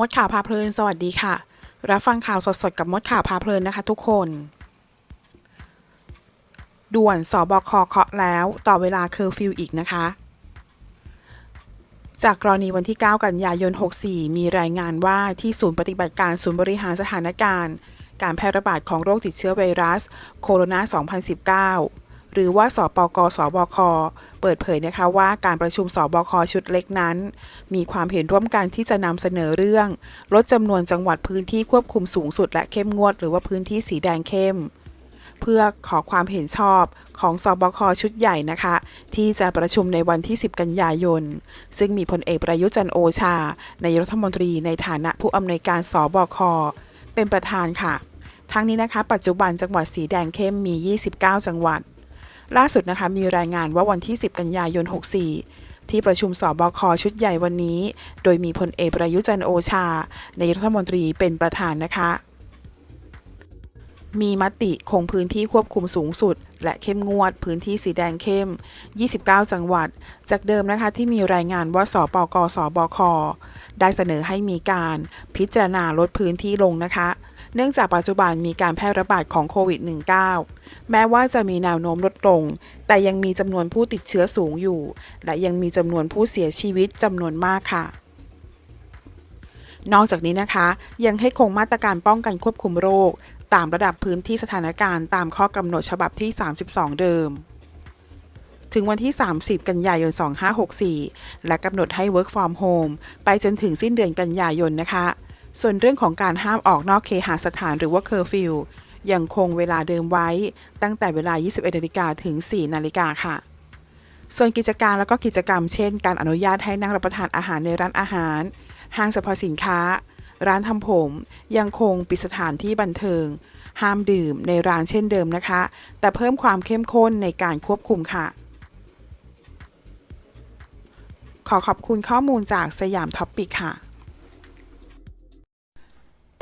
มดข่าวพาเพลิน สวัสดีค่ะ รับฟังข่าวสดๆ กับมดข่าวพาเพลินนะคะทุกคน ด่วนสบคเคาะแล้วต่อเวลาเคอร์ฟิวอีกนะคะ จากกรณีวันที่ 9 กันยายน 64 มีรายงานว่าที่ศูนย์ปฏิบัติการศูนย์บริหารสถานการณ์ การแพร่ระบาดของโรคติดเชื้อไวรัส โคโรนา 2019 หรือว่าสปกสบค เปิดเผยนะคะว่าการประชุมสบคชุดเล็กนั้น มีความเห็นร่วมกันที่จะนำเสนอเรื่อง ลดจำนวนจังหวัดพื้นที่ควบคุมสูงสุดและเข้มงวด หรือว่าพื้นที่สีแดงเข้ม เพื่อขอความเห็นชอบของสบคชุดใหญ่นะคะ ที่จะประชุมในวันที่ 10 กันยายน ซึ่งมีพลเอกประยุจันโอชาในายรัฐมนตรีในฐานะผู้อำนวยการสบคเป็นประธานค่ะทั้งนี้นะคะ ปัจจุบันจังหวัดสีแดงเข้มมี 29 จังหวัด ล่าสุดนะคะมีรายงานว่าวันที่ 10 กันยายน 64 ที่ประชุมสบคชุดใหญ่วันนี้ โดยมีพลเอกประยุจันโอชาในายรัฐมนตรีเป็นประธานนะคะ มีมติคงพื้นที่ควบคุมสูงสุด และเข้มงวดพื้นที่สีแดงเข้ม 29 จังหวัด จากเดิมนะคะที่มีรายงานว่าสปกสบคได้เสนอให้มีการพิจารณาลดพื้นที่ลงนะคะ เนื่องจากปัจจุบันมีการแพร่ระบาดของโควิด -19 แม้ว่าจะมีแนวโน้มลดลง แต่ยังมีจำนวนผู้ติดเชื้อสูงอยู่ และยังมีจำนวนผู้เสียชีวิตจำนวนมากค่ะ นอกจากนี้นะคะ ยังให้คงมาตรการป้องกันควบคุมโรค ตามระดับพื้นที่สถานการณ์ตามข้อกำหนดฉบับที่ 32 เดิมถึงวันที่ 30 กันยายน 2564 และกำหนดให้ work from home ไปจนถึงสิ้นเดือนกันยายนนะคะ ส่วนเรื่องของการห้ามออกนอกเคหสถานหรือว่าเคอร์ฟิวยังคงเวลาเดิมไว้ ตั้งแต่เวลา 21นาฬิกาถึง 4 นาฬิกาค่ะ ส่วนกิจการแล้วก็กิจกรรมเช่น การอนุญาตให้นั่งรับประทานอาหารในร้านอาหาร ห้างสรรพสินค้า ร้านทำผม ยังคงปิดสถานที่บันเทิง ห้ามดื่มในร้านเช่นเดิมนะคะ แต่เพิ่มความเข้มข้นในการควบคุมค่ะ ขอขอบคุณข้อมูลจากสยามท็อปปิกค่ะ